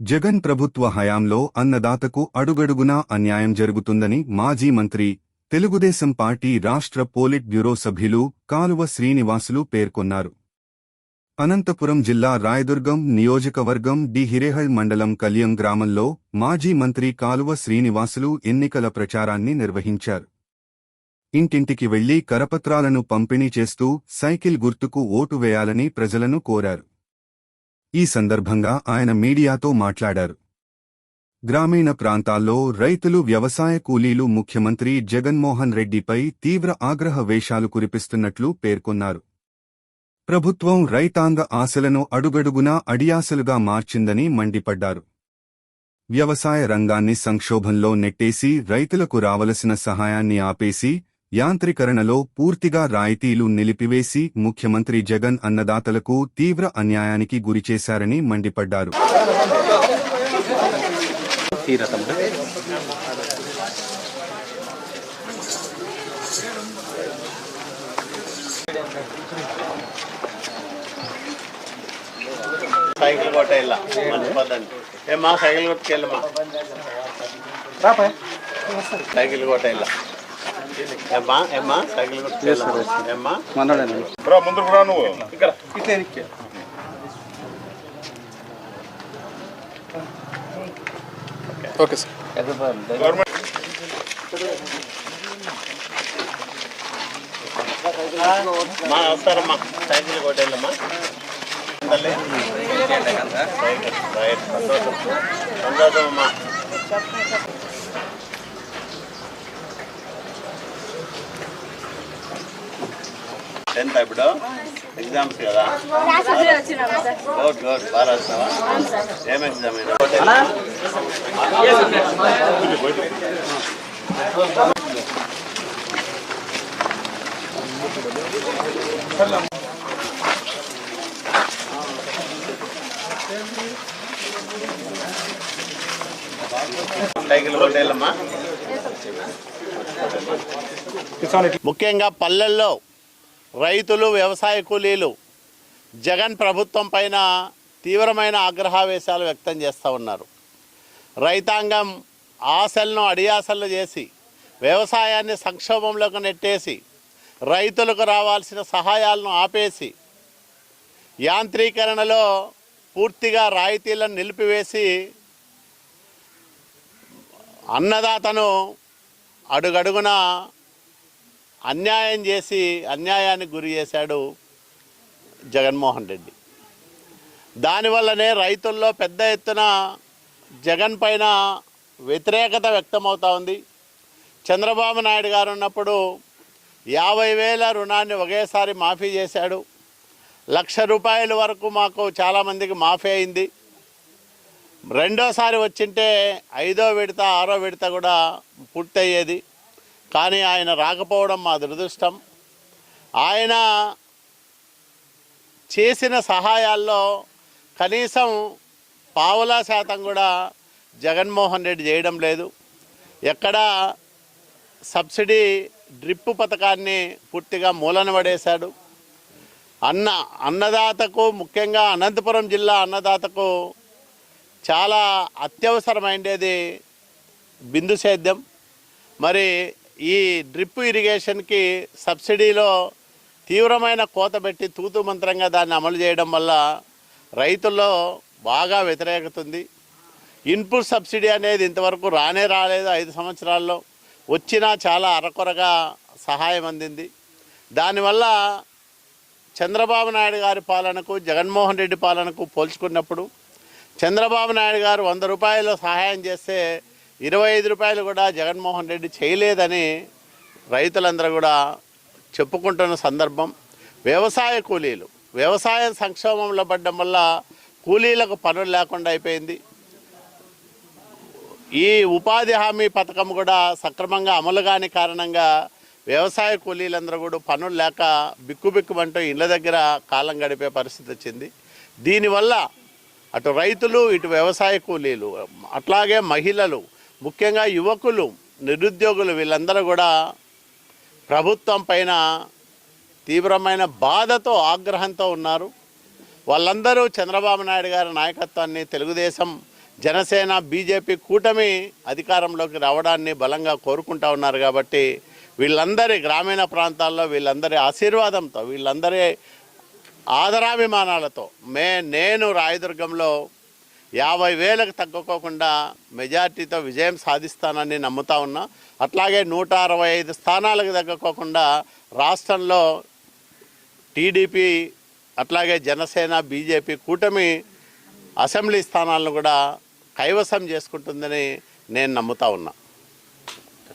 జగన్ ప్రభుత్వ హయాంలో అన్నదాతకు అడుగడుగునా అన్యాయం జరుగుతుందని మాజీ మంత్రి తెలుగుదేశం పార్టీ రాష్ట్ర పోలిట్ బ్యూరో సభ్యులు కాలువ శ్రీనివాసులు పేర్కొన్నారు. అనంతపురం జిల్లా రాయదుర్గం నియోజకవర్గం డి. హిరేహళ్ మండలం కల్యం గ్రామంలో మాజీ మంత్రి కాలువ శ్రీనివాసులు ఎన్నికల ప్రచారాన్ని నిర్వహించారు. ఇంటింటికి వెళ్ళి కరపత్రాలను పంపిణీ చేస్తూ సైకిల్ గుర్తుకు ఓటు వేయాలని ప్రజలను కోరారు. ఈ సందర్భంగా ఆయన మీడియాతో మాట్లాడారు. గ్రామీణ ప్రాంతాల్లో రైతులు వ్యవసాయ కూలీలు ముఖ్యమంత్రి జగన్మోహన్ రెడ్డిపై తీవ్ర ఆగ్రహ వేషాలు కురిపిస్తున్నట్లు పేర్కొన్నారు. ప్రభుత్వం రైతాంగ ఆశలను అడుగడుగునా అడియాసలుగా మార్చిందని మండిపడ్డారు. వ్యవసాయ రంగాన్ని సంక్షోభంలో నెట్టేసి రైతులకు రావలసిన సహాయాన్ని ఆపేసి యాంత్రీకరణలో పూర్తిగా రాయితీలు నిలిపివేసి ముఖ్యమంత్రి జగన్ అన్నదాతలకు తీవ్ర అన్యాయానికి గురిచేశారని మండిపడ్డారు. సైకిల్ కొట్ట పద్ధతి ఏమ్మా సైకిల్ కొట్టుకెళ్ళమ్మా సైకిల్ కొట్ట ఇలా ముందుకు రా నువ్వు. ఇక్కడ ఇట్లా ఓకే సార్. గవర్నమెంట్ మా వస్తారమ్మా. సైకిల్ కొట్టేళ్ళమ్మా. సంతోషం. సంతోషం అమ్మా. టెన్త్ ఇప్పుడు ఎగ్జామ్స్ కదా? గుడ్ గుడ్ బాగా రాస్తావా ఏం ఎగ్జామ్ ఇది? సైకిల్ కొట్టేళ్ళమ్మా ముఖ్యంగా పల్లెల్లో రైతులు వ్యవసాయ కూలీలు జగన్ ప్రభుత్వం పైన తీవ్రమైన ఆగ్రహావేశాలు వ్యక్తం చేస్తూ ఉన్నారు. రైతాంగం ఆశలను అడియాసలు చేసి వ్యవసాయాన్ని సంక్షోభంలోకి నెట్టేసి రైతులకు రావాల్సిన సహాయాలను ఆపేసి యాంత్రీకరణలో పూర్తిగా రాయితీలను నిలిపివేసి అన్నదాతను అడుగడుగున అన్యాయం చేసి అన్యాయానికి గురి చేశాడు జగన్మోహన్ రెడ్డి. దానివల్లనే రైతుల్లో పెద్ద ఎత్తున జగన్ పైన వ్యతిరేకత వ్యక్తమవుతూ ఉంది. చంద్రబాబు నాయుడు గారు ఉన్నప్పుడు యాభై వేల రుణాన్ని ఒకేసారి మాఫీ చేశాడు. లక్ష రూపాయల వరకు మాకు చాలామందికి మాఫీ అయింది. రెండోసారి వచ్చింటే ఐదో విడత ఆరో విడత కూడా పూర్తయ్యేది. కానీ ఆయన రాకపోవడం మా దురదృష్టం. ఆయన చేసిన సహాయాల్లో కనీసం పావులా శాతం కూడా జగన్మోహన్ రెడ్డి చేయడం లేదు. ఎక్కడ సబ్సిడీ డ్రిప్ పథకాన్ని పూర్తిగా మూలన పడేశాడు అన్న అన్నదాతకు ముఖ్యంగా అనంతపురం జిల్లా అన్నదాతకు చాలా అత్యవసరమైనది బిందు సేద్యం. మరి ఈ డ్రిప్ ఇరిగేషన్కి సబ్సిడీలో తీవ్రమైన కోత పెట్టి తూతు మంత్రంగా దాన్ని అమలు చేయడం వల్ల రైతుల్లో బాగా వ్యతిరేకత ఉంది ఇన్పుట్ సబ్సిడీ అనేది ఇంతవరకు రానే రాలేదు ఐదు సంవత్సరాల్లో. వచ్చినా చాలా అరకొరగా సహాయం అందింది. దానివల్ల చంద్రబాబు నాయుడు గారి పాలనకు జగన్మోహన్ రెడ్డి పాలనకు పోల్చుకున్నప్పుడు చంద్రబాబు నాయుడు గారు వంద రూపాయలు సహాయం చేస్తే ఇరవై ఐదు రూపాయలు కూడా జగన్మోహన్ రెడ్డి చేయలేదని రైతులందరూ కూడా చెప్పుకుంటున్న సందర్భం. వ్యవసాయ కూలీలు వ్యవసాయ సంక్షోభంలో పడ్డం వల్ల కూలీలకు పనులు లేకుండా అయిపోయింది. ఈ ఉపాధి హామీ పథకం కూడా సక్రమంగా అమలు కాని కారణంగా వ్యవసాయ కూలీలందరూ కూడా పనులు లేక బిక్కుబిక్కుమంటూ ఇళ్ళ దగ్గర కాలం గడిపే పరిస్థితి వచ్చింది. దీనివల్ల అటు రైతులు ఇటు వ్యవసాయ కూలీలు అట్లాగే మహిళలు ముఖ్యంగా యువకులు నిరుద్యోగులు వీళ్ళందరూ కూడా ప్రభుత్వం పైన తీవ్రమైన బాధతో ఆగ్రహంతో ఉన్నారు. వాళ్ళందరూ చంద్రబాబు నాయుడు గారి నాయకత్వాన్ని తెలుగుదేశం జనసేన బీజేపీ కూటమి అధికారంలోకి రావడాన్ని బలంగా కోరుకుంటా ఉన్నారు కాబట్టి వీళ్ళందరి గ్రామీణ ప్రాంతాల్లో వీళ్ళందరి ఆశీర్వాదంతో వీళ్ళందరి ఆదరాభిమానాలతో మే నేను రాయదుర్గంలో యాభై వేలకు తగ్గుకోకుండా మెజార్టీతో విజయం సాధిస్తానని నమ్ముతా ఉన్నా. అట్లాగే నూట అరవై ఐదు స్థానాలకు తగ్గుకోకుండా రాష్ట్రంలో టీడీపీ అట్లాగే జనసేన బీజేపీ కూటమి అసెంబ్లీ స్థానాలను కూడా కైవసం చేసుకుంటుందని నేను నమ్ముతా ఉన్నా.